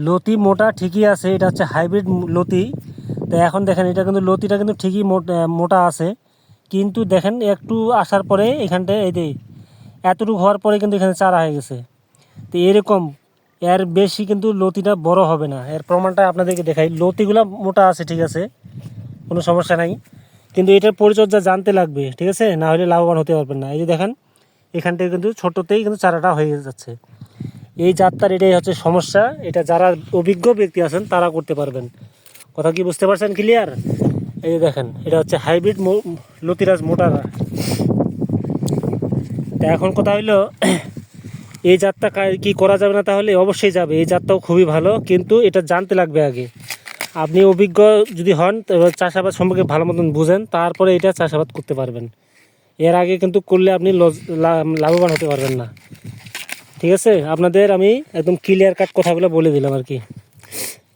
লতি মোটা ঠিকই আছে, এটা হচ্ছে হাইব্রিড লতি। তো এখন দেখেন, এটা কিন্তু লতিটা কিন্তু ঠিকই মোট- আছে। কিন্তু দেখেন, একটু আসার পরে এখানটায় এই যে এতটুকু হওয়ার পরে কিন্তু এখানে চারা হয়ে গেছে। তো এরকম, এর বেশি কিন্তু লতিটা বড় হবে না। এর প্রমাণটা আপনাদেরকে দেখাই। লতিগুলো মোটা আছে, ঠিক আছে, কোনো সমস্যা নাই। কিন্তু এটার পরিচর্যা জানতে লাগবে, ঠিক আছে? না হলে লাভবান হতে পারবেন না। এই যে দেখেন, এখানটায় কিন্তু ছোটোতেই কিন্তু চারাটা হয়ে যাচ্ছে। এই যাত্রার এটাই হচ্ছে সমস্যা। এটা যারা অভিজ্ঞ ব্যক্তি আছেন, তারা করতে পারবেন। কথা কি বুঝতে পারছেন ক্লিয়ার এই দেখেন, এটা হচ্ছে হাইব্রিড লতিরাজ মোটারা। তা এখন কথা হইল, এই জাতটা কা- করা যাবে না তাহলে? অবশ্যই যাবে। এই জাতটাও খুবই ভালো, কিন্তু এটা জানতে লাগবে আগে। আপনি অভিজ্ঞ যদি হন চাষাবাদ সম্পর্কে ভালো মতন বুঝেন, তারপরে এটা চাষাবাদ করতে পারবেন। এর আগে কিন্তু করলে আপনি লাভবান হতে পারবেন না। ঠিক আছে? আপনাদের আমি একদম ক্লিয়ার কাট কথাগুলো বলে দিলাম আর কি।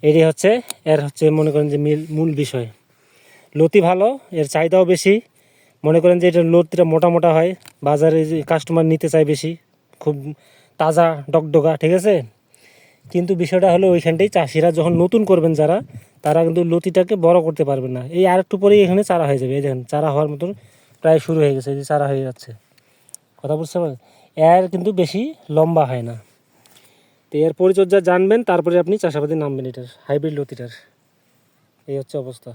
এটি হচ্ছে, এর হচ্ছে মনে করেন যে মিল মূল বিষয়। লতি ভালো, এর চাহিদাও বেশি। মনে করেন যে এটা লতিটা মোটা মোটা হয়, বাজারে যে কাস্টমার নিতে চায় বেশি, খুব তাজা ডকডকা ঠিক আছে? কিন্তু বিষয়টা হলো ওইখানটাই চাষিরা যখন নতুন করবেন যারা, তারা কিন্তু লতিটাকে বড় করতে পারবেন না। এই আর একটু পরেই এখানে চারা হয়ে যাবে। এই দেখেন, চারা হওয়ার মতন প্রায় শুরু হয়ে গেছে, এই যে চারা হয়ে যাচ্ছে। কথা বুঝতে পারেন এর কিন্তু বেশি লম্বা হয় না। তো এর পরিচর্যা জানবেন, তারপরে আপনি চাষাবাদে নামবেন এটার, হাইব্রিড লতিটার। এই হচ্ছে অবস্থা।